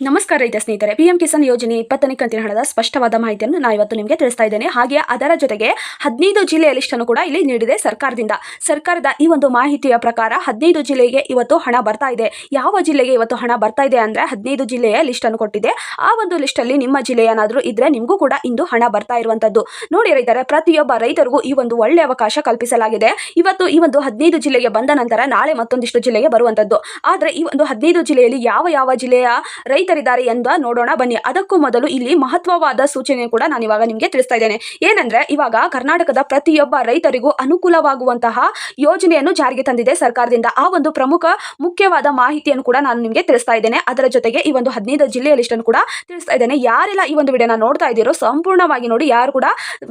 ನಮಸ್ಕಾರ ರೈತ ಸ್ನೇಹಿತರೆ, ಪಿಎಂ ಕಿಸಾನ್ ಯೋಜನೆ ಇಪ್ಪತ್ತನೇ ಕಂತಿನ ಹಣದ ಸ್ಪಷ್ಟವಾದ ಮಾಹಿತಿಯನ್ನು ನಾ ಇವತ್ತು ನಿಮಗೆ ತಿಳಿಸ್ತಾ ಇದ್ದೇನೆ. ಹಾಗೆ ಅದರ ಜೊತೆಗೆ ಹದಿನೈದು ಜಿಲ್ಲೆಯ ಲಿಸ್ಟನ್ನು ಕೂಡ ಇಲ್ಲಿ ನೀಡಿದೆ ಸರ್ಕಾರದಿಂದ. ಸರ್ಕಾರದ ಈ ಒಂದು ಮಾಹಿತಿಯ ಪ್ರಕಾರ ಹದಿನೈದು ಜಿಲ್ಲೆಗೆ ಇವತ್ತು ಹಣ ಬರ್ತಾ ಇದೆ. ಯಾವ ಜಿಲ್ಲೆಗೆ ಇವತ್ತು ಹಣ ಬರ್ತಾ ಇದೆ ಅಂದ್ರೆ ಹದಿನೈದು ಜಿಲ್ಲೆಯ ಲಿಸ್ಟನ್ನು ಕೊಟ್ಟಿದೆ. ಆ ಒಂದು ಲಿಸ್ಟಲ್ಲಿ ನಿಮ್ಮ ಜಿಲ್ಲೆ ಏನಾದರೂ ಇದ್ರೆ ನಿಮಗೂ ಕೂಡ ಇಂದು ಹಣ ಬರ್ತಾ ಇರುವಂತದ್ದು. ನೋಡಿ ರೈತರೆ, ಪ್ರತಿಯೊಬ್ಬ ರೈತರಿಗೂ ಈ ಒಂದು ಒಳ್ಳೆ ಅವಕಾಶ ಕಲ್ಪಿಸಲಾಗಿದೆ. ಇವತ್ತು ಈ ಒಂದು ಹದಿನೈದು ಜಿಲ್ಲೆಗೆ ಬಂದ ನಂತರ ನಾಳೆ ಮತ್ತೊಂದಿಷ್ಟು ಜಿಲ್ಲೆಗೆ ಬರುವಂತದ್ದು. ಆದರೆ ಈ ಒಂದು ಹದಿನೈದು ಜಿಲ್ಲೆಯಲ್ಲಿ ಯಾವ ಯಾವ ಜಿಲ್ಲೆಯ ರೈತರಿದ್ದಾರೆ ಎಂದು ನೋಡೋಣ, ಬನ್ನಿ. ಅದಕ್ಕೂ ಮೊದಲು ಇಲ್ಲಿ ಮಹತ್ವವಾದ ಸೂಚನೆ ಕೂಡ ನಾನು ಇವಾಗ ನಿಮಗೆ ತಿಳಿಸ್ತಾ ಇದ್ದೇನೆ. ಏನಂದ್ರೆ, ಇವಾಗ ಕರ್ನಾಟಕದ ಪ್ರತಿಯೊಬ್ಬ ರೈತರಿಗೂ ಅನುಕೂಲವಾಗುವಂತಹ ಯೋಜನೆಯನ್ನು ಜಾರಿಗೆ ತಂದಿದೆ ಸರ್ಕಾರದಿಂದ. ಆ ಒಂದು ಪ್ರಮುಖ ಮುಖ್ಯವಾದ ಮಾಹಿತಿಯನ್ನು ಕೂಡ ನಾನು ನಿಮಗೆ ತಿಳಿಸ್ತಾ ಇದ್ದೇನೆ. ಅದರ ಜೊತೆಗೆ ಈ ಒಂದು ಹದಿನೈದು ಜಿಲ್ಲೆಯ ಲಿಸ್ಟನ್ನು ಕೂಡ ತಿಳಿಸ್ತಾ ಇದ್ದೇನೆ. ಯಾರೆಲ್ಲ ಈ ಒಂದು ವಿಡಿಯೋನ ನೋಡ್ತಾ ಇದ್ದೀರೋ ಸಂಪೂರ್ಣವಾಗಿ ನೋಡಿ, ಯಾರು ಕೂಡ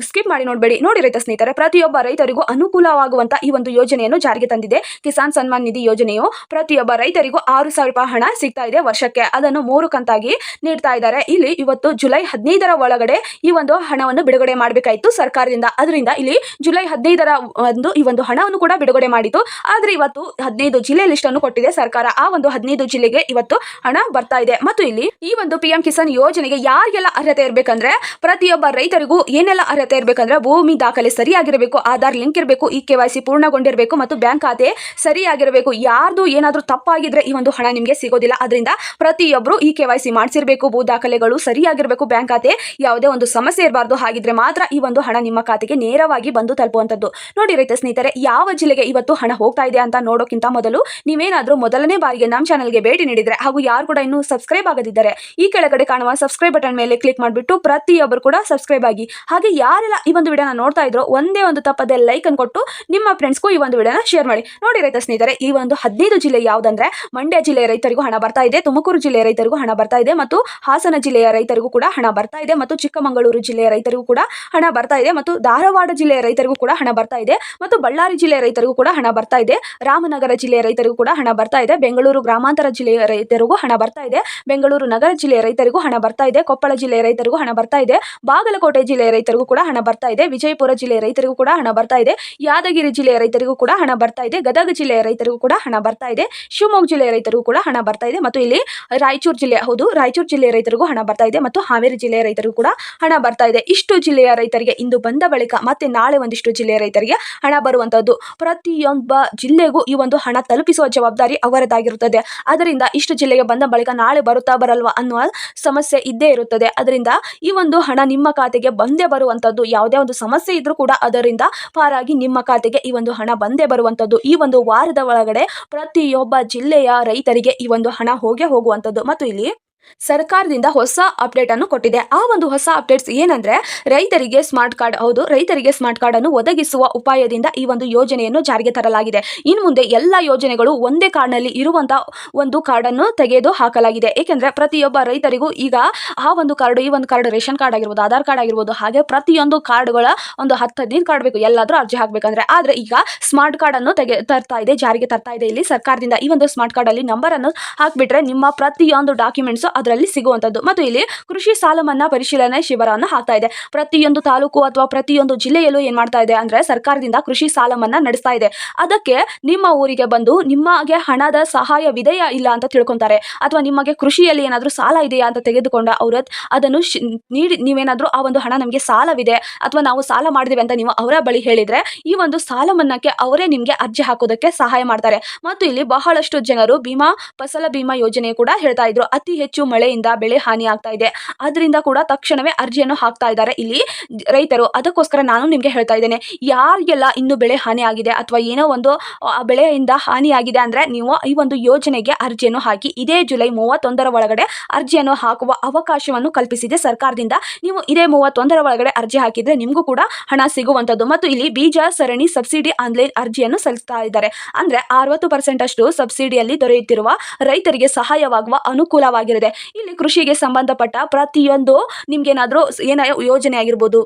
ಸ್ಕಿಪ್ ಮಾಡಿ ನೋಡಬೇಡಿ. ನೋಡಿ ರೈತ ಸ್ನೇಹಿತರೆ, ಪ್ರತಿಯೊಬ್ಬ ರೈತರಿಗೂ ಅನುಕೂಲವಾಗುವಂತಹ ಈ ಒಂದು ಯೋಜನೆಯನ್ನು ಜಾರಿಗೆ ತಂದಿದೆ. ಕಿಸಾನ್ ಸನ್ಮಾನ್ ನಿಧಿ ಯೋಜನೆಯು ಪ್ರತಿಯೊಬ್ಬ ರೈತರಿಗೂ ಆರು ಸಾವಿರ ರೂಪಾಯಿ ಹಣ ಸಿಗ್ತಾ ಇದೆ ವರ್ಷಕ್ಕೆ. ಅದನ್ನು ಮೂರು ಕಂತಾಗಿ ನೀಡ್ತಾ ಇದ್ದಾರೆ. ಇಲ್ಲಿ ಇವತ್ತು ಜುಲೈ ಹದಿನೈದರ ಒಳಗಡೆ ಈ ಒಂದು ಹಣವನ್ನು ಬಿಡುಗಡೆ ಮಾಡಬೇಕಾಯಿತು ಸರ್ಕಾರದಿಂದ. ಅದರಿಂದ ಇಲ್ಲಿ ಜುಲೈ ಹದಿನೈದರ ಒಂದು ಈ ಒಂದು ಹಣವನ್ನು ಕೂಡ ಬಿಡುಗಡೆ ಮಾಡಿತು. ಆದ್ರೆ ಇವತ್ತು ಹದಿನೈದು ಜಿಲ್ಲೆ ಲಿಸ್ಟ್ ಅನ್ನು ಕೊಟ್ಟಿದೆ ಸರ್ಕಾರ. ಆ ಒಂದು ಹದಿನೈದು ಜಿಲ್ಲೆಗೆ ಇವತ್ತು ಹಣ ಬರ್ತಾ ಇದೆ. ಮತ್ತು ಇಲ್ಲಿ ಈ ಒಂದು ಪಿಎಂ ಕಿಸಾನ್ ಯೋಜನೆಗೆ ಯಾರಿಗೆಲ್ಲ ಅರ್ಹತೆ ಇರಬೇಕಂದ್ರೆ ಪ್ರತಿಯೊಬ್ಬ ರೈತರಿಗೂ ಏನೆಲ್ಲ ಅರ್ಹತೆ ಇರಬೇಕಂದ್ರೆ ಭೂಮಿ ದಾಖಲೆ ಸರಿಯಾಗಿರಬೇಕು, ಆಧಾರ್ ಲಿಂಕ್ ಇರಬೇಕು, ಈ ಕೆ ಪೂರ್ಣಗೊಂಡಿರಬೇಕು ಮತ್ತು ಬ್ಯಾಂಕ್ ಖಾತೆ ಸರಿಯಾಗಿರಬೇಕು. ಯಾರ್ದು ಏನಾದರೂ ತಪ್ಪಾಗಿದ್ರೆ ಈ ಒಂದು ಹಣ ನಿಮಗೆ ಸಿಗೋದಿಲ್ಲ. ಅದರಿಂದ ಪ್ರತಿಯೊಬ್ಬರು ಇ ಕೆ ವೈ ಸಿ ಮಾಡಿಸಿರ್ಬೇಕು, ಭೂ ದಾಖಲೆಗಳು ಸರಿಯಾಗಿರಬೇಕು ಬ್ಯಾಂಕ್ ಖಾತೆ, ಯಾವುದೇ ಒಂದು ಸಮಸ್ಯೆ ಇರಬಾರ್ದು ಹಾಗಿದ್ರೆ ಮಾತ್ರ ಈ ಒಂದು ಹಣ ನಿಮ್ಮ ಖಾತೆಗೆ ನೇರವಾಗಿ ಬಂದು ತಲುಪುವಂಥದ್ದು. ನೋಡಿ ರೈತ ಸ್ನೇಹಿತರೆ, ಯಾವ ಜಿಲ್ಲೆಗೆ ಇವತ್ತು ಹಣ ಹೋಗ್ತಾ ಇದೆ ಅಂತ ನೋಡೋಕ್ಕಿಂತ ಮೊದಲು ನೀವೇನಾದರೂ ಮೊದಲನೇ ಬಾರಿಗೆ ನಮ್ಮ ಚಾನಲ್ಗೆ ಭೇಟಿ ನೀಡಿದರೆ ಹಾಗೂ ಯಾರು ಕೂಡ ಇನ್ನೂ ಸಬ್ಸ್ಕ್ರೈಬ್ ಆಗದಿದ್ದರೆ, ಈ ಕೆಳಗಡೆ ಕಾಣುವ ಸಬ್ಸ್ಕ್ರೈಬ್ ಬಟನ್ ಮೇಲೆ ಕ್ಲಿಕ್ ಮಾಡಿಬಿಟ್ಟು ಪ್ರತಿಯೊಬ್ಬರು ಕೂಡ ಸಬ್ಸ್ಕ್ರೈಬ್ ಆಗಿ. ಹಾಗೆ ಯಾರೆಲ್ಲ ಈ ಒಂದು ವಿಡಿಯೋನ ನೋಡ್ತಾ ಇದ್ರೋ ಒಂದೇ ಒಂದು ತಪ್ಪದೆ ಲೈಕ್ ಅನ್ನು ಕೊಟ್ಟು ನಿಮ್ಮ ಫ್ರೆಂಡ್ಸ್ಗೂ ಈ ಒಂದು ವಿಡಿಯೋನ ಶೇರ್ ಮಾಡಿ. ನೋಡಿ ರೈತ ಸ್ನೇಹಿತರೆ, ಈ ಒಂದು ಹದಿನೈದು ಜಿಲ್ಲೆ ಯಾವುದಂದ್ರೆ, ಮಂಡ್ಯ ಜಿಲ್ಲೆಯ ರೈತರಿಗೂ ಹಣ ಬರ್ತಾ ಇದೆ, ತುಮಕೂರು ಜಿಲ್ಲೆಯ ರೈತರಿಗೂ ಹಣ ಬರ್ತಾ ಇದೆ ಮತ್ತು ಹಾಸನ ಜಿಲ್ಲೆಯ ರೈತರಿಗೂ ಕೂಡ ಹಣ ಬರ್ತಾ ಇದೆ ಮತ್ತು ಚಿಕ್ಕಮಗಳೂರು ಜಿಲ್ಲೆಯ ರೈತರಿಗೂ ಕೂಡ ಹಣ ಬರ್ತಾ ಇದೆ ಮತ್ತು ಧಾರವಾಡ ಜಿಲ್ಲೆಯ ರೈತರಿಗೂ ಕೂಡ ಹಣ ಬರ್ತಾ ಇದೆ ಮತ್ತು ಬಳ್ಳಾರಿ ಜಿಲ್ಲೆಯ ರೈತರಿಗೂ ಕೂಡ ಹಣ ಬರ್ತಾ ಇದೆ ರಾಮನಗರ ಜಿಲ್ಲೆಯ ರೈತರಿಗೂ ಕೂಡ ಹಣ ಬರ್ತಾ ಇದೆ ಬೆಂಗಳೂರು ಗ್ರಾಮಾಂತರ ಜಿಲ್ಲೆಯ ರೈತರಿಗೂ ಹಣ ಬರ್ತಾ ಇದೆ ಬೆಂಗಳೂರು ನಗರ ಜಿಲ್ಲೆಯ ರೈತರಿಗೂ ಹಣ ಬರ್ತಾ ಇದೆ ಕೊಪ್ಪಳ ಜಿಲ್ಲೆಯ ರೈತರಿಗೂ ಹಣ ಬರ್ತಾ ಇದೆ ಬಾಗಲಕೋಟೆ ಜಿಲ್ಲೆಯ ರೈತರಿಗೂ ಕೂಡ ಹಣ ಬರ್ತಾ ಇದೆ ವಿಜಯಪುರ ಜಿಲ್ಲೆಯ ರೈತರಿಗೂ ಕೂಡ ಹಣ ಬರ್ತಾ ಇದೆ ಯಾದಗಿರಿ ಜಿಲ್ಲೆಯ ರೈತರಿಗೂ ಕೂಡ ಹಣ ಬರ್ತಾ ಇದೆ ಗದಗ ಜಿಲ್ಲೆಯ ರೈತರಿಗೂ ಕೂಡ ಹಣ ಬರ್ತಾ ಇದೆ ಶಿವಮೊಗ್ಗ ಜಿಲ್ಲೆಯ ರೈತರಿಗೂ ಕೂಡ ಹಣ ಬರ್ತಾ ಇದೆ ಮತ್ತು ಇಲ್ಲಿ ರಾಯಚೂರು ಜಿಲ್ಲೆ ಹೌದು. ರಾಯಚೂರು ಜಿಲ್ಲೆಯ ರೈತರಿಗೂ ಹಣ ಬರ್ತಾ ಇದೆ ಮತ್ತು ಹಾವೇರಿ ಜಿಲ್ಲೆಯ ರೈತರಿಗೂ ಕೂಡ ಹಣ ಬರ್ತಾ ಇದೆ. ಇಷ್ಟು ಜಿಲ್ಲೆಯ ರೈತರಿಗೆ ಇಂದು ಬಂದ ಬಳಿಕ ಮತ್ತೆ ನಾಳೆ ಒಂದಿಷ್ಟು ಜಿಲ್ಲೆಯ ರೈತರಿಗೆ ಹಣ ಬರುವಂತದ್ದು. ಪ್ರತಿಯೊಬ್ಬ ಜಿಲ್ಲೆಗೂ ಈ ಒಂದು ಹಣ ತಲುಪಿಸುವ ಜವಾಬ್ದಾರಿ ಅವರದಾಗಿರುತ್ತದೆ. ಅದರಿಂದ ಇಷ್ಟು ಜಿಲ್ಲೆಗೆ ಬಂದ ಬಳಿಕ ನಾಳೆ ಬರುತ್ತಾ ಬರಲ್ವಾ ಅನ್ನುವ ಸಮಸ್ಯೆ ಇದ್ದೇ ಇರುತ್ತದೆ. ಅದರಿಂದ ಈ ಒಂದು ಹಣ ನಿಮ್ಮ ಖಾತೆಗೆ ಬಂದೇ ಬರುವಂತದ್ದು, ಯಾವುದೇ ಒಂದು ಸಮಸ್ಯೆ ಇದ್ರೂ ಕೂಡ ಅದರಿಂದ ಪಾರಾಗಿ ನಿಮ್ಮ ಖಾತೆಗೆ ಈ ಒಂದು ಹಣ ಬಂದೇ ಬರುವಂತದ್ದು. ಈ ಒಂದು ವಾರದ ಒಳಗಡೆ ಪ್ರತಿಯೊಬ್ಬ ಜಿಲ್ಲೆಯ ರೈತರಿಗೆ ಈ ಒಂದು ಹಣ ಹೋಗೇ ಹೋಗುವಂತದ್ದು. ಮತ್ತು ಇಲ್ಲಿ ಸರ್ಕಾರದಿಂದ ಹೊಸ ಅಪ್ಡೇಟ್ ಅನ್ನು ಕೊಟ್ಟಿದೆ. ಆ ಒಂದು ಹೊಸ ಅಪ್ಡೇಟ್ಸ್ ಏನಂದ್ರೆ, ರೈತರಿಗೆ ಸ್ಮಾರ್ಟ್ ಕಾರ್ಡ್ ಹೌದು, ರೈತರಿಗೆ ಸ್ಮಾರ್ಟ್ ಕಾರ್ಡ್ ಅನ್ನು ಒದಗಿಸುವ ಉಪಾಯದಿಂದ ಈ ಒಂದು ಯೋಜನೆಯನ್ನು ಜಾರಿಗೆ ತರಲಾಗಿದೆ. ಇನ್ನು ಮುಂದೆ ಎಲ್ಲ ಯೋಜನೆಗಳು ಒಂದೇ ಕಾರ್ಡ್ನಲ್ಲಿ ಇರುವಂತ ಒಂದು ಕಾರ್ಡ್ ಅನ್ನು ತೆಗೆದು ಹಾಕಲಾಗಿದೆ. ಏಕೆಂದ್ರೆ, ಪ್ರತಿಯೊಬ್ಬ ರೈತರಿಗೂ ಈಗ ಆ ಒಂದು ಕಾರ್ಡ್ ಈ ಒಂದು ಕಾರ್ಡ್ ರೇಷನ್ ಕಾರ್ಡ್ ಆಗಿರ್ಬೋದು, ಆಧಾರ್ ಕಾರ್ಡ್ ಆಗಿರ್ಬೋದು, ಹಾಗೆ ಪ್ರತಿಯೊಂದು ಕಾರ್ಡ್ಗಳ ಒಂದು ಹತ್ತು ಹದಿನೈದು ಕಾರ್ಡ್ ಬೇಕು, ಎಲ್ಲಾದರೂ ಅರ್ಜಿ ಹಾಕಬೇಕಂದ್ರೆ. ಆದ್ರೆ ಈಗ ಸ್ಮಾರ್ಟ್ ಕಾರ್ಡ್ ಅನ್ನು ತೆಗೆ, ತರ್ತಾ ಇದೆ, ಜಾರಿಗೆ ತರ್ತಾ ಇದೆ ಇಲ್ಲಿ ಸರ್ಕಾರದಿಂದ ಈ ಒಂದು ಸ್ಮಾರ್ಟ್ ಕಾರ್ಡ್ ಅಲ್ಲಿ ನಂಬರ್ ಅನ್ನು ಹಾಕಿಬಿಟ್ರೆ ನಿಮ್ಮ ಪ್ರತಿಯೊಂದು ಡಾಕ್ಯುಮೆಂಟ್ಸ್ ಅದರಲ್ಲಿ ಸಿಗುವಂತದ್ದು. ಮತ್ತು ಇಲ್ಲಿ ಕೃಷಿ ಸಾಲ ಮನ್ನಾ ಪರಿಶೀಲನೆ ಶಿಬಿರವನ್ನು ಹಾಕ್ತಾ ಇದೆ. ಪ್ರತಿಯೊಂದು ತಾಲೂಕು ಅಥವಾ ಪ್ರತಿಯೊಂದು ಜಿಲ್ಲೆಯಲ್ಲೂ ಏನ್ ಮಾಡ್ತಾ ಇದೆ ಅಂದ್ರೆ ಸರ್ಕಾರದಿಂದ ಕೃಷಿ ಸಾಲ ಮನ್ನಾ ನಡೆಸ್ತಾ ಇದೆ. ಅದಕ್ಕೆ ನಿಮ್ಮ ಊರಿಗೆ ಬಂದು ನಿಮಗೆ ಹಣದ ಸಹಾಯವಿದೆಯಾ ಇಲ್ಲ ಅಂತ ತಿಳ್ಕೊಂತಾರೆ. ಅಥವಾ ನಿಮಗೆ ಕೃಷಿಯಲ್ಲಿ ಏನಾದರೂ ಸಾಲ ಇದೆಯಾ ಅಂತ ತೆಗೆದುಕೊಂಡ ಅವರು ಅದನ್ನು ನೀಡಿ ನೀವೇನಾದರೂ ಆ ಒಂದು ಹಣ ನಮಗೆ ಸಾಲವಿದೆ ಅಥವಾ ನಾವು ಸಾಲ ಮಾಡಿದ್ವಿ ಅಂತ ನೀವು ಅವರ ಬಳಿ ಹೇಳಿದ್ರೆ ಈ ಒಂದು ಸಾಲ ಮನ್ನಾಕ್ಕೆ ಅವರೇ ನಿಮಗೆ ಅರ್ಜಿ ಹಾಕೋದಕ್ಕೆ ಸಹಾಯ ಮಾಡ್ತಾರೆ. ಮತ್ತು ಇಲ್ಲಿ ಬಹಳಷ್ಟು ಜನರು ಭೀಮಾ ಫಸಲ ಭೀಮಾ ಯೋಜನೆ ಕೂಡ ಹೇಳ್ತಾ ಇದ್ರು. ಅತಿ ಹೆಚ್ಚು ಮಳೆಯಿಂದ ಬೆಳೆ ಹಾನಿ ಆಗ್ತಾ ಇದೆ. ಅದರಿಂದ ಕೂಡ ತಕ್ಷಣವೇ ಅರ್ಜಿಯನ್ನು ಹಾಕ್ತಾ ಇದ್ದಾರೆ ಇಲ್ಲಿ ರೈತರು. ಅದಕ್ಕೋಸ್ಕರ ನಾನು ನಿಮಗೆ ಹೇಳ್ತಾ ಇದ್ದೇನೆ, ಯಾರಿಗೆಲ್ಲ ಇನ್ನು ಬೆಳೆ ಹಾನಿ ಆಗಿದೆ ಅಥವಾ ಏನೋ ಒಂದು ಬೆಳೆಯಿಂದ ಆಗಿದೆ ಅಂದ್ರೆ ನೀವು ಈ ಒಂದು ಯೋಜನೆಗೆ ಅರ್ಜಿಯನ್ನು ಹಾಕಿ, ಇದೇ ಜುಲೈ ಮೂವತ್ತೊಂದರ ಒಳಗಡೆ ಅರ್ಜಿಯನ್ನು ಹಾಕುವ ಅವಕಾಶವನ್ನು ಕಲ್ಪಿಸಿದೆ ಸರ್ಕಾರದಿಂದ. ನೀವು ಇದೇ ಮೂವತ್ತೊಂದರ ಒಳಗಡೆ ಅರ್ಜಿ ಹಾಕಿದ್ರೆ ನಿಮಗೂ ಕೂಡ ಹಣ ಸಿಗುವಂತದ್ದು. ಮತ್ತು ಇಲ್ಲಿ ಬೀಜ, ಸರಣಿ, ಸಬ್ಸಿಡಿ ಆನ್ಲೈನ್ ಅರ್ಜಿಯನ್ನು ಸಲ್ಲಿಸ್ತಾ ಇದ್ದಾರೆ. ಅಂದ್ರೆ ಅರವತ್ತು ಪರ್ಸೆಂಟ್ ಅಷ್ಟು ಸಬ್ಸಿಡಿಯಲ್ಲಿ ದೊರೆಯುತ್ತಿರುವ ರೈತರಿಗೆ ಸಹಾಯವಾಗುವ ಅನುಕೂಲವಾಗಿರುತ್ತೆ. ಇಲ್ಲಿ ಕೃಷಿಗೆ ಸಂಬಂಧಪಟ್ಟ ಪ್ರತಿಯೊಂದು ನಿಮ್ಗೇನಾದ್ರೂ ಏನ ಯೋಜನೆ ಆಗಿರ್ಬೋದು?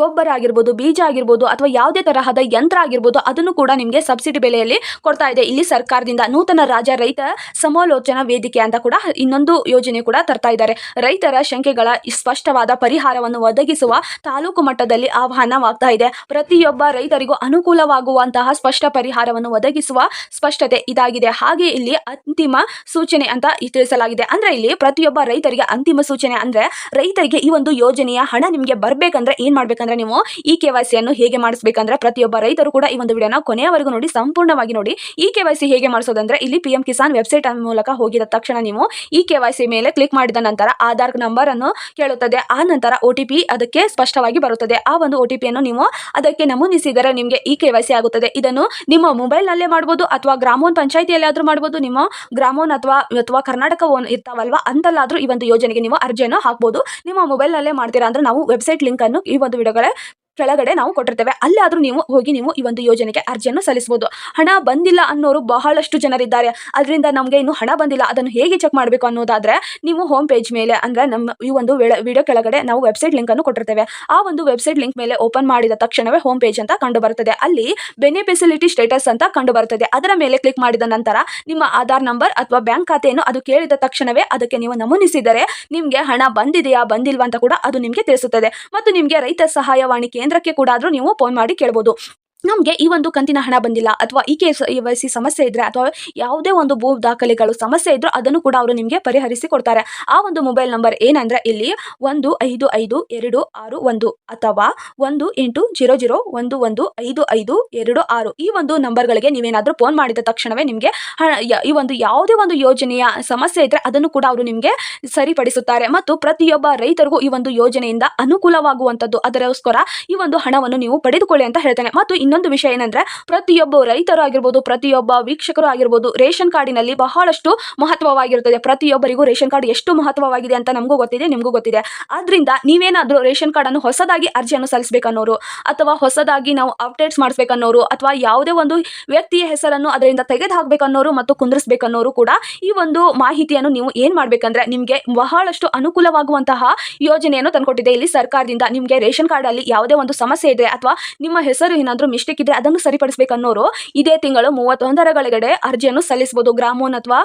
ಗೊಬ್ಬರ ಆಗಿರ್ಬೋದು, ಬೀಜ ಆಗಿರ್ಬೋದು ಅಥವಾ ಯಾವುದೇ ತರಹದ ಯಂತ್ರ ಆಗಿರ್ಬೋದು, ಅದನ್ನು ಕೂಡ ನಿಮಗೆ ಸಬ್ಸಿಡಿ ಬೆಲೆಯಲ್ಲಿ ಕೊಡ್ತಾ ಇದೆ. ಇಲ್ಲಿ ಸರ್ಕಾರದಿಂದ ನೂತನ ರಾಜ ರೈತ ಸಮಾಲೋಚನಾ ವೇದಿಕೆ ಅಂತ ಕೂಡ ಇನ್ನೊಂದು ಯೋಜನೆ ಕೂಡ ತರ್ತಾ ಇದ್ದಾರೆ. ರೈತರ ಶಂಕೆಗಳ ಸ್ಪಷ್ಟವಾದ ಪರಿಹಾರವನ್ನು ಒದಗಿಸುವ ತಾಲೂಕು ಮಟ್ಟದಲ್ಲಿ ಆಹ್ವಾನವಾಗ್ತಾ ಇದೆ. ಪ್ರತಿಯೊಬ್ಬ ರೈತರಿಗೂ ಅನುಕೂಲವಾಗುವಂತಹ ಸ್ಪಷ್ಟ ಪರಿಹಾರವನ್ನು ಒದಗಿಸುವ ಸ್ಪಷ್ಟತೆ ಇದಾಗಿದೆ. ಹಾಗೆ ಇಲ್ಲಿ ಅಂತಿಮ ಸೂಚನೆ ಅಂತ ತಿಳಿಸಲಾಗಿದೆ. ಅಂದ್ರೆ ಇಲ್ಲಿ ಪ್ರತಿಯೊಬ್ಬ ರೈತರಿಗೆ ಅಂತಿಮ ಸೂಚನೆ ಅಂದ್ರೆ ರೈತರಿಗೆ ಈ ಒಂದು ಯೋಜನೆಯ ಹಣ ನಿಮಗೆ ಬರ್ಬೇಕಂದ್ರೆ ಏನ್ ಮಾಡ್ಬೇಕಂದ್ರೆ ನೀವು ಈ ಕೆ ವೈ ಸಿಯನ್ನು ಹೇಗೆ ಮಾಡಿಸಬೇಕಂದ್ರೆ ಪ್ರತಿಯೊಬ್ಬ ರೈತರು ಕೂಡ ಈ ಒಂದು ವಿಡಿಯೋನ ಕೊನೆಯವರೆಗೂ ನೋಡಿ, ಸಂಪೂರ್ಣವಾಗಿ ನೋಡಿ. ಈ ಕೆ ವೈ ಸಿ ಹೇಗೆ ಮಾಡಿಸೋದಂದ್ರೆ ಇಲ್ಲಿ ಪಿ ಎಂ ಕಿಸಾನ್ ವೆಬ್ಸೈಟ್ ಮೂಲಕ ಹೋಗಿದ ತಕ್ಷಣ ನೀವು ಈ ಕೆ ವೈ ಸಿ ಮೇಲೆ ಕ್ಲಿಕ್ ಮಾಡಿದ ನಂತರ ಆಧಾರ್ ನಂಬರ್ ಅನ್ನು ಕೇಳುತ್ತದೆ. ಆ ನಂತರ ಒ ಅದಕ್ಕೆ ಸ್ಪಷ್ಟವಾಗಿ ಬರುತ್ತದೆ. ಆ ಒಂದು ಒ ಟಿ ನೀವು ಅದಕ್ಕೆ ನಮೂದಿಸಿದರೆ ನಿಮಗೆ ಈ ಕೆ ವೈ ಸಿ ಆಗುತ್ತದೆ. ಇದನ್ನು ನಿಮ್ಮ ಮೊಬೈಲ್ನಲ್ಲೇ ಮಾಡ್ಬೋದು ಅಥವಾ ಗ್ರಾಮೋನ್ ಪಂಚಾಯತಿಯಲ್ಲಿ ಆದ್ರೂ ಮಾಡ್ಬೋದು. ನಿಮ್ಮ ಗ್ರಾಮೋನ್ ಅಥವಾ ಅಥವಾ ಕರ್ನಾಟಕ ಓನ್ ಇರ್ತಾವಲ್ವಾ, ಅಂತಲ್ಲಾದರೂ ಈ ಒಂದು ಯೋಜನೆಗೆ ನೀವು ಅರ್ಜಿಯನ್ನು ಹಾಕ್ಬೋದು. ನಿಮ್ಮ ಮೊಬೈಲ್ನಲ್ಲೇ ಮಾಡ್ತೀರಾ ಅಂದ್ರೆ ನಾವು ವೆಬ್ಸೈಟ್ ಲಿಂಕ್ ಅನ್ನು ಈ ಒಂದು लग ಕೆಳಗಡೆ ನಾವು ಕೊಟ್ಟಿರ್ತೇವೆ. ಅಲ್ಲಾದ್ರೂ ನೀವು ಹೋಗಿ ನೀವು ಈ ಒಂದು ಯೋಜನೆಗೆ ಅರ್ಜಿಯನ್ನು ಸಲ್ಲಿಸಬಹುದು ಹಣ ಬಂದಿಲ್ಲ ಅನ್ನೋರು ಬಹಳಷ್ಟು ಜನರಿದ್ದಾರೆ. ಅದರಿಂದ ನಮಗೆ ಇನ್ನು ಹಣ ಬಂದಿಲ್ಲ. ಅದನ್ನು ಹೇಗೆ ಚೆಕ್ ಮಾಡಬೇಕು ಅನ್ನೋದಾದ್ರೆ ನೀವು ಹೋಮ್ ಪೇಜ್ ಮೇಲೆ ಅಂದ್ರೆ ನಮ್ಮ ಈ ಒಂದು ವಿಡಿಯೋ ಕೆಳಗಡೆ ನಾವು ವೆಬ್ಸೈಟ್ ಲಿಂಕ್ ಅನ್ನು ಕೊಟ್ಟಿರ್ತೇವೆ. ಆ ಒಂದು ವೆಬ್ಸೈಟ್ ಲಿಂಕ್ ಮೇಲೆ ಓಪನ್ ಮಾಡಿದ ತಕ್ಷಣವೇ ಹೋಮ್ ಪೇಜ್ ಅಂತ ಕಂಡು ಬರುತ್ತದೆ ಅಲ್ಲಿ ಬೆನಿಫಿಸಿಲಿಟಿ ಸ್ಟೇಟಸ್ ಅಂತ ಕಂಡು ಬರುತ್ತದೆ ಅದರ ಮೇಲೆ ಕ್ಲಿಕ್ ಮಾಡಿದ ನಂತರ ನಿಮ್ಮ ಆಧಾರ್ ನಂಬರ್ ಅಥವಾ ಬ್ಯಾಂಕ್ ಖಾತೆಯನ್ನು ಅದು ಕೇಳಿದ ತಕ್ಷಣವೇ ಅದಕ್ಕೆ ನೀವು ನಮೂನಿಸಿದರೆ ನಿಮಗೆ ಹಣ ಬಂದಿದೆಯಾ ಬಂದಿಲ್ವಾ ಅಂತ ಕೂಡ ಅದು ನಿಮಗೆ ತಿಳಿಸುತ್ತದೆ. ಮತ್ತು ನಿಮಗೆ ರೈತ ಸಹಾಯವಾಣಿ ಕೇಂದ್ರಕ್ಕೆ ಕೂಡ ಆದ್ರೂ ನೀವು ಫೋನ್ ಮಾಡಿ ಕೇಳಬಹುದು ನಮಗೆ ಈ ಒಂದು ಕಂತಿನ ಹಣ ಬಂದಿಲ್ಲ ಅಥವಾ ಈ ವೈ ಸಿ ಸಮಸ್ಯೆ ಇದ್ದರೆ ಅಥವಾ ಯಾವುದೇ ಒಂದು ಭೂ ದಾಖಲೆಗಳು ಸಮಸ್ಯೆ ಇದ್ದರೂ ಅದನ್ನು ಕೂಡ ಅವರು ನಿಮಗೆ ಪರಿಹರಿಸಿ ಕೊಡ್ತಾರೆ. ಆ ಒಂದು ಮೊಬೈಲ್ ನಂಬರ್ ಏನಂದ್ರೆ ಇಲ್ಲಿ ಒಂದು ಐದು ಐದು ಎರಡು ಆರು ಒಂದು ಅಥವಾ ಒಂದು ಎಂಟು ಜೀರೋ ಜೀರೋ ಒಂದು ಒಂದು ಐದು ಐದು ಎರಡು ಆರು ಈ ಒಂದು ನಂಬರ್ಗಳಿಗೆ ನೀವೇನಾದರೂ ಫೋನ್ ಮಾಡಿದ ತಕ್ಷಣವೇ ನಿಮಗೆ ಹಣ ಈ ಒಂದು ಯಾವುದೇ ಒಂದು ಯೋಜನೆಯ ಸಮಸ್ಯೆ ಇದ್ದರೆ ಅದನ್ನು ಕೂಡ ಅವರು ನಿಮಗೆ ಸರಿಪಡಿಸುತ್ತಾರೆ. ಮತ್ತು ಪ್ರತಿಯೊಬ್ಬ ರೈತರಿಗೂ ಈ ಒಂದು ಯೋಜನೆಯಿಂದ ಅನುಕೂಲವಾಗುವಂಥದ್ದು ಅದರೋಸ್ಕರ ಈ ಒಂದು ಹಣವನ್ನು ನೀವು ಪಡೆದುಕೊಳ್ಳಿ ಅಂತ ಹೇಳ್ತೇನೆ. ಮತ್ತು ಇನ್ನೊಂದು ವಿಷಯ ಏನಂದ್ರೆ, ಪ್ರತಿಯೊಬ್ಬ ರೈತರು ಆಗಿರ್ಬೋದು ಪ್ರತಿಯೊಬ್ಬ ವೀಕ್ಷಕರು ಆಗಿರ್ಬೋದು, ರೇಷನ್ ಕಾರ್ಡಿನಲ್ಲಿ ಬಹಳಷ್ಟು ಮಹತ್ವವಾಗಿರುತ್ತದೆ. ಪ್ರತಿಯೊಬ್ಬರಿಗೂ ರೇಷನ್ ಕಾರ್ಡ್ ಎಷ್ಟು ಮಹತ್ವವಾಗಿದೆ ಅಂತ ನಮಗೂ ಗೊತ್ತಿದೆ, ನಿಮಗೂ ಗೊತ್ತಿದೆ. ಆದ್ರಿಂದ ನೀವೇನಾದರೂ ರೇಷನ್ ಕಾರ್ಡ್ ಅನ್ನು ಹೊಸದಾಗಿ ಅರ್ಜಿಯನ್ನು ಸಲ್ಲಿಸಬೇಕನ್ನೋರು, ಅಥವಾ ಹೊಸದಾಗಿ ನಾವು ಅಪ್ಡೇಟ್ಸ್ ಮಾಡಿಸ್ಬೇಕನ್ನೋರು, ಅಥವಾ ಯಾವುದೇ ಒಂದು ವ್ಯಕ್ತಿಯ ಹೆಸರನ್ನು ಅದರಿಂದ ತೆಗೆದು ಹಾಕ್ಬೇಕನ್ನೋರು ಮತ್ತು ಕುಂದಿರಿಸ್ಬೇಕನ್ನೋರು ಕೂಡ ಈ ಒಂದು ಮಾಹಿತಿಯನ್ನು ನೀವು ಏನ್ ಮಾಡ್ಬೇಕಂದ್ರೆ, ನಿಮಗೆ ಬಹಳಷ್ಟು ಅನುಕೂಲವಾಗುವಂತಹ ಯೋಜನೆಯನ್ನು ತಂದುಕೊಟ್ಟಿದೆ. ಇಲ್ಲಿ ಸರ್ಕಾರದಿಂದ ನಿಮಗೆ ರೇಷನ್ ಕಾರ್ಡ್ ಅಲ್ಲಿ ಯಾವುದೇ ಒಂದು ಸಮಸ್ಯೆ ಇದೆ ಅಥವಾ ನಿಮ್ಮ ಹೆಸರು ಏನಾದರೂ ಮಿಸ್ಟೇಕ್ ಇದ್ರೆ ಅದನ್ನು ಸರಿಪಡಿಸಬೇಕನ್ನೋರು ಇದೇ ತಿಂಗಳು ಮೂವತ್ತೊಂದರಗಳಿಗೆ ಅರ್ಜಿಯನ್ನು ಸಲ್ಲಿಸಬಹುದು ಗ್ರಾಮೋನ್ ಅಥವಾ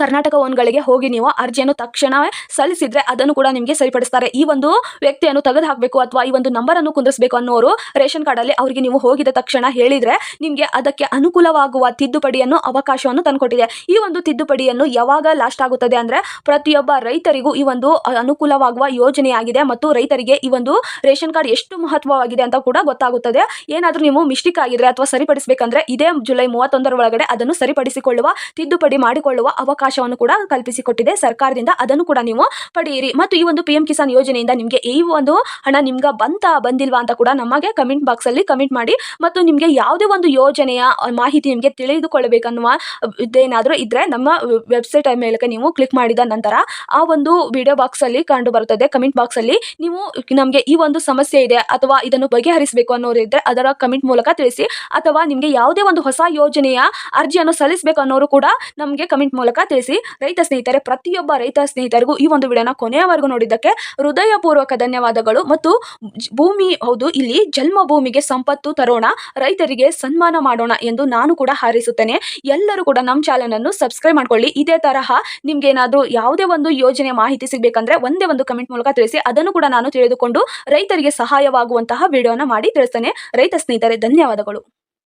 ಕರ್ನಾಟಕ ಓನ್ಗಳಿಗೆ ಹೋಗಿ ನೀವು ಅರ್ಜಿಯನ್ನು ತಕ್ಷಣವೇ ಸಲ್ಲಿಸಿದ್ರೆ ಅದನ್ನು ಕೂಡ ನಿಮಗೆ ಸರಿಪಡಿಸ್ತಾರೆ. ಈ ಒಂದು ವ್ಯಕ್ತಿಯನ್ನು ತೆಗೆದು ಹಾಕಬೇಕು ಅಥವಾ ಈ ಒಂದು ನಂಬರನ್ನು ಕುಂದಿಸಬೇಕು ಅನ್ನೋರು ರೇಷನ್ ಕಾರ್ಡಲ್ಲಿ ಅವರಿಗೆ ನೀವು ಹೋಗಿದ ತಕ್ಷಣ ಹೇಳಿದರೆ ನಿಮಗೆ ಅದಕ್ಕೆ ಅನುಕೂಲವಾಗುವ ತಿದ್ದುಪಡಿಯನ್ನು ಅವಕಾಶವನ್ನು ತಂದುಕೊಟ್ಟಿದೆ. ಈ ಒಂದು ತಿದ್ದುಪಡಿಯನ್ನು ಯಾವಾಗ ಲಾಸ್ಟ್ ಆಗುತ್ತದೆ ಅಂದ್ರೆ ಪ್ರತಿಯೊಬ್ಬ ರೈತರಿಗೂ ಈ ಒಂದು ಅನುಕೂಲವಾಗುವ ಯೋಜನೆಯಾಗಿದೆ ಮತ್ತು ರೈತರಿಗೆ ಈ ಒಂದು ರೇಷನ್ ಕಾರ್ಡ್ ಎಷ್ಟು ಮಹತ್ವವಾಗಿದೆ ಅಂತ ಕೂಡ ಗೊತ್ತಾಗುತ್ತದೆ. ಏನಾದರೂ ನೀವು ಮಿಸ್ಟೇಕ್ ಆಗಿದ್ರೆ ಅಥವಾ ಸರಿಪಡಿಸಬೇಕಂದ್ರೆ ಇದೇ ಜುಲೈ ಮೂವತ್ತೊಂದರ ಒಳಗಡೆ ಅದನ್ನು ಸರಿಪಡಿಸಿಕೊಳ್ಳುವ, ತಿದ್ದುಪಡಿ ಮಾಡಿಕೊಳ್ಳುವ ಅವಕಾಶವನ್ನು ಕೂಡ ಕಲ್ಪಿಸಿಕೊಟ್ಟಿದೆ ಸರ್ಕಾರದಿಂದ. ಅದನ್ನು ಕೂಡ ನೀವು ಪಡೆಯಿರಿ. ಮತ್ತು ಈ ಒಂದು ಪಿ ಎಂ ಕಿಸಾನ್ ಯೋಜನೆಯಿಂದ ನಿಮಗೆ ಈ ಒಂದು ಹಣ ನಿಮ್ಗೆ ಬಂತ ಬಂದಿಲ್ವಾ ಅಂತ ಕೂಡ ನಮಗೆ ಕಮೆಂಟ್ ಬಾಕ್ಸ್ ಅಲ್ಲಿ ಕಮೆಂಟ್ ಮಾಡಿ. ಮತ್ತು ನಿಮಗೆ ಯಾವುದೇ ಒಂದು ಯೋಜನೆಯ ಮಾಹಿತಿ ನಿಮಗೆ ತಿಳಿದುಕೊಳ್ಳಬೇಕನ್ನುವ ಇದೇನಾದರೂ ಇದ್ರೆ ನಮ್ಮ ವೆಬ್ಸೈಟ್ ಮೇಲೆ ನೀವು ಕ್ಲಿಕ್ ಮಾಡಿದ ನಂತರ ಆ ಒಂದು ವಿಡಿಯೋ ಬಾಕ್ಸ್ ಅಲ್ಲಿ ಕಂಡು ಬರುತ್ತದೆ. ಕಮೆಂಟ್ ಬಾಕ್ಸ್ ಅಲ್ಲಿ ನೀವು ನಮಗೆ ಈ ಒಂದು ಸಮಸ್ಯೆ ಇದೆ ಅಥವಾ ಇದನ್ನು ಬಗೆಹರಿಸಬೇಕು ಅನ್ನೋರು ಇದ್ರೆ ಅದರ ಕಮೆಂಟ್ ಮೂಲಕ ತಿಳಿಸಿ. ಅಥವಾ ನಿಮಗೆ ಯಾವುದೇ ಒಂದು ಹೊಸ ಯೋಜನೆಯ ಅರ್ಜಿಯನ್ನು ಸಲ್ಲಿಸಬೇಕು ಅನ್ನೋರು ಕೂಡ ನಮಗೆ ಕಮೆಂಟ್ ಮೂಲಕ ತಿಳಿಸಿ ರೈತ ಸ್ನೇಹಿತರೆ, ಪ್ರತಿಯೊಬ್ಬ ರೈತ ಸ್ನೇಹಿತರಿಗೂ ಈ ಒಂದು ವಿಡಿಯೋನ ಕೊನೆಯವರೆಗೂ ನೋಡಿದ್ದಕ್ಕೆ ಹೃದಯಪೂರ್ವಕ ಧನ್ಯವಾದಗಳು. ಮತ್ತು ಭೂಮಿ, ಹೌದು, ಇಲ್ಲಿ ಜನ್ಮ ಭೂಮಿಗೆ ಸಂಪತ್ತು ತರೋಣ, ರೈತರಿಗೆ ಸನ್ಮಾನ ಮಾಡೋಣ ಎಂದು ನಾನು ಕೂಡ ಹಾರೈಸುತ್ತೇನೆ. ಎಲ್ಲರೂ ಕೂಡ ನಮ್ಮ ಚಾನಲ್ ಅನ್ನು ಸಬ್ಸ್ಕ್ರೈಬ್ ಮಾಡ್ಕೊಳ್ಳಿ. ಇದೇ ತರಹ ನಿಮ್ಗೆ ಏನಾದರೂ ಯಾವುದೇ ಒಂದು ಯೋಜನೆ ಮಾಹಿತಿ ಸಿಗಬೇಕಂದ್ರೆ ಒಂದೇ ಒಂದು ಕಮೆಂಟ್ ಮೂಲಕ ತಿಳಿಸಿ. ಅದನ್ನು ಕೂಡ ನಾನು ತಿಳಿದುಕೊಂಡು ರೈತರಿಗೆ ಸಹಾಯವಾಗುವಂತಹ ವಿಡಿಯೋನ ಮಾಡಿ ತಿಳಿಸ್ತೇನೆ. ರೈತ ಸ್ನೇಹಿತರೆ, ಧನ್ಯವಾದಗಳು.